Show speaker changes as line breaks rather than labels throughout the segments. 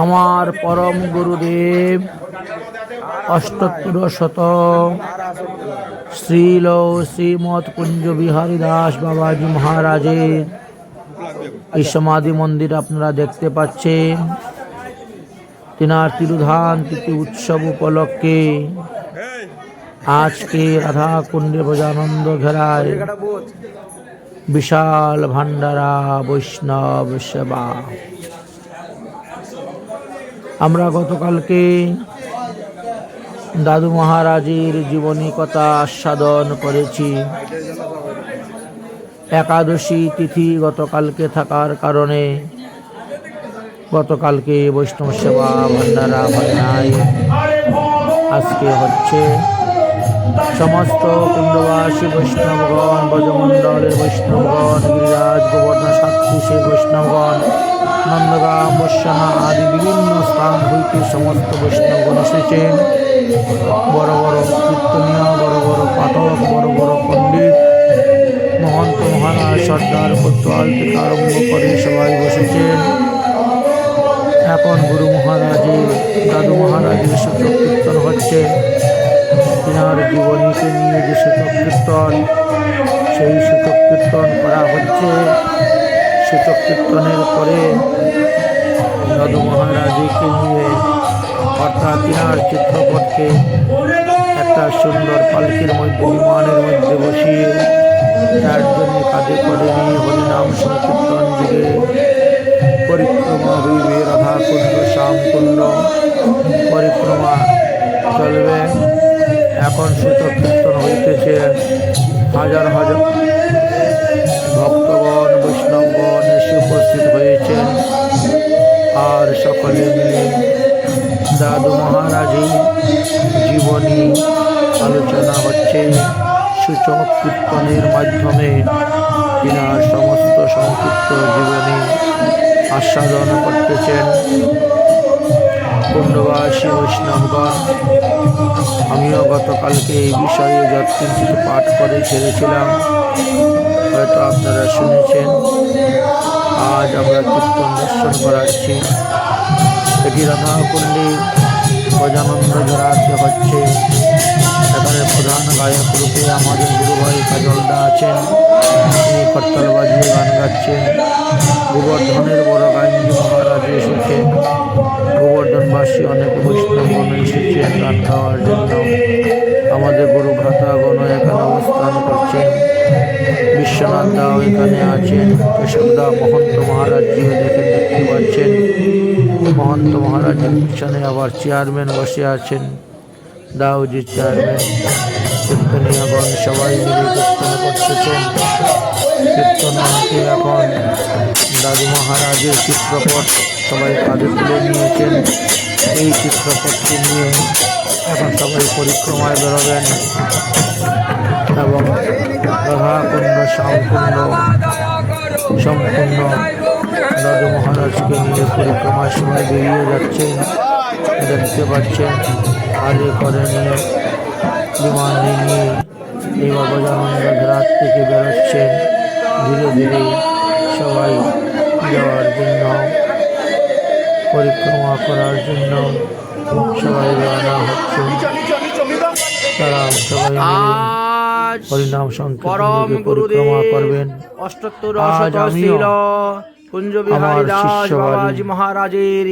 আমার পরম গুরুদেব অষ্টোত্তর শত শ্রীল শ্রীমৎ কুঞ্জ বিহারী দাস বাবাজি মহারাজের এই সমাধি মন্দির আপনারা দেখতে পাচ্ছেন। তিনার তিরুধান তিথি উৎসব উপলক্ষে আজকে রাধা কুণ্ডে প্রজানন্দ ঘেরায় বিশাল ভান্ডারা বৈষ্ণব সেবা। আমরা গতকালকে দাদু মহারাজের জীবনী কথা আস্বাদন করেছি। একাদশী তিথি গতকালকে থাকার কারণে গতকালকে বৈষ্ণব সেবা ভান্ডারা ভান্ডায় আজকে হচ্ছে সমস্ত কুণ্ডবাসী বৈষ্ণবগণ, ব্রজমণ্ডলের বৈষ্ণবগণ, গিরিরাজ, গোবর্ধন সাক্ষী বৈষ্ণবগণ, নন্দগ্রাম বৈশ্বনা আদি বিভিন্ন স্থান হইতে সমস্ত বৈষ্ণবগণ এসেছেন। বড় বড় কীর্তনীয়, বড় বড় পাঠক, বড় বড় পণ্ডিত, মহন্ত মহারাজ সর্দার, কোতোয়াল থেকে আরম্ভ করে সবাই বসেছেন। এখন গুরু মহারাজের, দাদু মহারাজের সূচক কীর্তন হচ্ছে। তিনার জীবনীকে নিয়ে যে সূচক কীর্তন, সেই সূচক কীর্তন করা হচ্ছে। সূচক কীর্তনের পরে দাদু মহারাজকে নিয়ে, অর্থাৎ তিনার চিত্রপটকে একটা সুন্দর পালকির মধ্যে, বিমানের মধ্যে বসিয়ে চারজনে কাঁধে করে নিয়ে হরিনাম সংকীর্তন যুগে পরিক্রমা হইবে রাধা কুণ্ড শ্যাম কুণ্ড পরিক্রমা চলবে। এখন সূচক কীর্তন হইতেছে। হাজার হাজার ভক্তগণ, বৈষ্ণবগণ এসে উপস্থিত হয়েছেন। আর সকলে মিলে দাদু মহারাজের জীবনী আলোচনা হচ্ছে। সূচক কীর্তনের মাধ্যমে তিনার সমস্ত সংক্ষিপ্ত জীবনী আস্বাদন করতেছেন। কুণ্ডবাসী বৈষ্ণবগণ আমিও গতকালকে এই বিষয়ে যত যৎকিঞ্চিত পাঠ করে ছেড়েছিলাম হয়তো আপনারা শুনেছেন। আজ আমরা কীর্তন দর্শন করাচ্ছি। এটি রাধাকুণ্ডী গজানন্দ জড়াতে হচ্ছে। এখানে প্রধান গায়ক রূপে আমাদের গুরুভাই কাজলদা আছেন। তিনি করতাল বাজিয়ে গান গাচ্ছেন। গোবর্ধনের বড় গাইন্দি মহারাজ এসেছেন। গোবর্ধনবাসী অনেক বৈষ্ণবগণ এসেছেন গান গাওয়ার জন্য আমাদের গুরু ভ্রাতাগণ এখানে অবস্থান করছেন। বিশ্বনাথ দাও এখানে আছেন। কেশবদা মহন্ত মহারাজজিও দেখেন দেখতে পাচ্ছেন। মহন্ত মহারাজের পিছনে আবার চেয়ারম্যান বসে আছেন। দাউজি চেয়ারম্যান, কীর্তনীয়গণ সবাই মিলে কীর্তন করতেছেন। কীর্তনকে এখন দাদু মহারাজের চিত্রপট সবাই কাঁধে তুলে নিয়েছেন। এই চিত্রপটকে নিয়ে এখন সবাই পরিক্রমায় বেরোবেন এবং রাধাকুণ্ড শ্যামকুণ্ড সম্পূর্ণ দাদু মহারাজকে নিয়ে পরিক্রমার সময় বেরিয়ে যাচ্ছেন। দেখতে পাচ্ছেন আগে করে নিয়ে বিমান নিয়ে এই অবজানন্দ ঘাট থেকে বেরোচ্ছেন। ধীরে ধীরে সবাই যাওয়ার জন্য পরিক্রমা করার জন্য সবাই রওনা হচ্ছে তারা সবাই হরিনাম সংকীর্তন পরিক্রমা করবেন।
অষ্টোত্তর
আজ আমিও
কুঞ্জ বিহারী দাস
শিষ্য বাড়ি
বাবাজি মহারাজের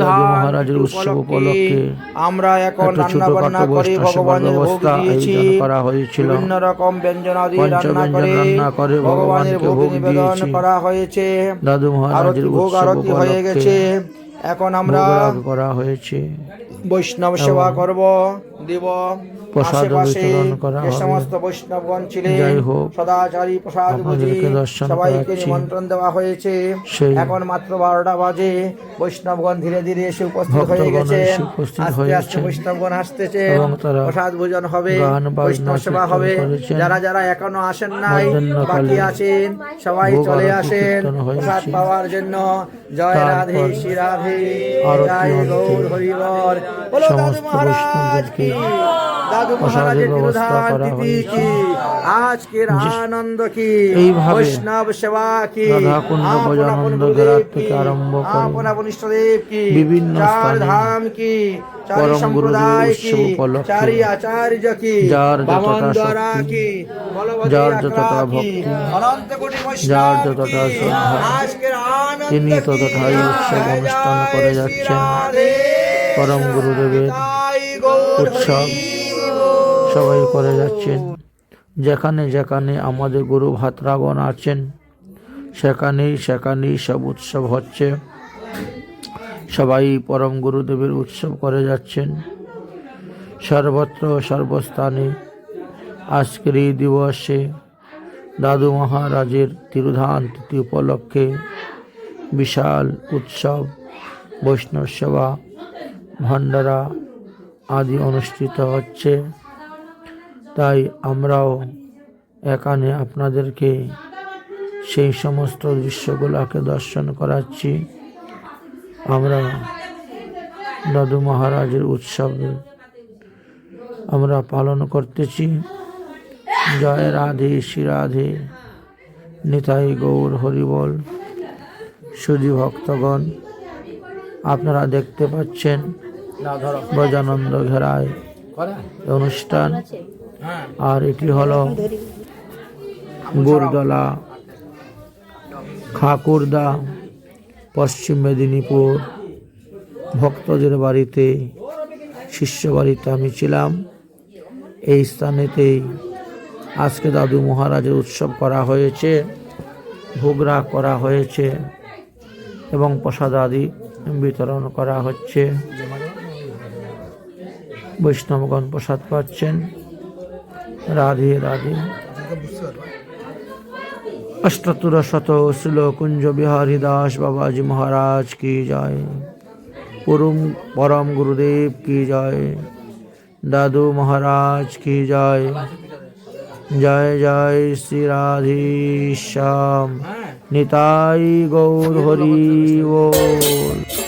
দাদু মহারাজের উৎসব উপলক্ষে
আমরা এখন
একটা
রান্না বান্না
ছোটখাটো
করে ভগবানের ভোগ দিয়েছি।
করা হয়েছিল।
বিভিন্ন রকম ব্যঞ্জনাদি রান্না করে
করে
ভগবানের ভোগ
ভোগ
নিবেদন করা হয়েছে।
দাদু মহারাজের
ভোগ আরতি হয়ে গেছে। এখন আমরা
করা হয়েছে।
বৈষ্ণব সেবা করব। দিব।
প্রসাদ
আশেপাশে যে সমস্ত বৈষ্ণবগণ ছিলেন। সদাচারী প্রসাদ বুঝি সবাইকে নিমন্ত্রণ দেওয়া হয়েছে। এখন মাত্র বারোটা বাজে। বৈষ্ণবগণ ধীরে ধীরে এসে উপস্থিত হয়ে গেছে। আস্তে আস্তে বৈষ্ণবগণ আসতেছে। প্রসাদ ভোজন হবে বৈষ্ণব সেবা হবে। যারা যারা এখনও আসেন নাই বাকি আছেন সবাই চলে আসেন। প্রসাদ পাওয়ার জন্য জয় রাধে শ্রী রাধে। জয় গৌর হরিবর। বলো দাদু
সমস্ত
মহারাজ কি দাদু মহারাজের তিরোধান তিথি কি? আজকের আনন্দ কি? বৈষ্ণব সেবা কি? আপন
থেকে আরম্ভ করে
আপন আপন ইষ্টদেব কি?
বিভিন্ন
চার ধাম কি? চারি সম্প্রদায় কি? চারি আচার্য কি?
যার যতটা
দ্বারা কি?
যার যতটা ভক্তি, যার যতটা শ্রদ্ধা, তিনি ততটাই উৎসব অনুষ্ঠান করে যাচ্ছেন। পরম গুরুদেবের উৎসব সবাই করে যাচ্ছেন। যেখানে যেখানে আমাদের গুরু ভাতরাগণ আছেন সেখানেই সেখানেই সব উৎসব হচ্ছে। সবাই পরম গুরুদেবের উৎসব করে যাচ্ছেন। সর্বত্র সর্বস্থানে আজকের এই দিবসে দাদু মহারাজের তিরুধান তিথি উপলক্ষে বিশাল উৎসব, বৈষ্ণব সেবা ভান্ডারা আদি অনুষ্ঠিত হচ্ছে। তাই আমরাও এখানে আপনাদেরকে সেই সমস্ত দৃশ্যগুলোকে দর্শন করাচ্ছি। আমরা দাদু মহারাজের উৎসব আমরা পালন করতেছি। জয় রাধে, শ্রী রাধে, নিতাই গৌর হরিবল, সুধী ভক্তগণ, আপনারা দেখতে পাচ্ছেন গজানন্দ ঘেরায় অনুষ্ঠান। আর এটি হলো গুরদলা খাকুরদা পশ্চিম মেদিনীপুর ভক্তদের বাড়িতে শিষ্য বাড়িতে আমি ছিলাম। এই স্থানেতেই আজকে দাদু মহারাজের উৎসব করা হয়েছে ভোগরা করা হয়েছে এবং প্রসাদ আদি বিতরণ করা হচ্ছে। বৈষ্ণবগণ প্রসাদ পাচ্ছেন। রাধে রাধে। অষ্টাত্তর শত শ্রীলকুঞ্জ বিহারী দাস বাবাজি মহারাজ কি জয়? পরম পরম গুরুদেব কি জয়? দাদু মহারাজ কি জয়? জয় জয় শ্রী রাধে শ্যাম নিতাই গৌর হরি বল।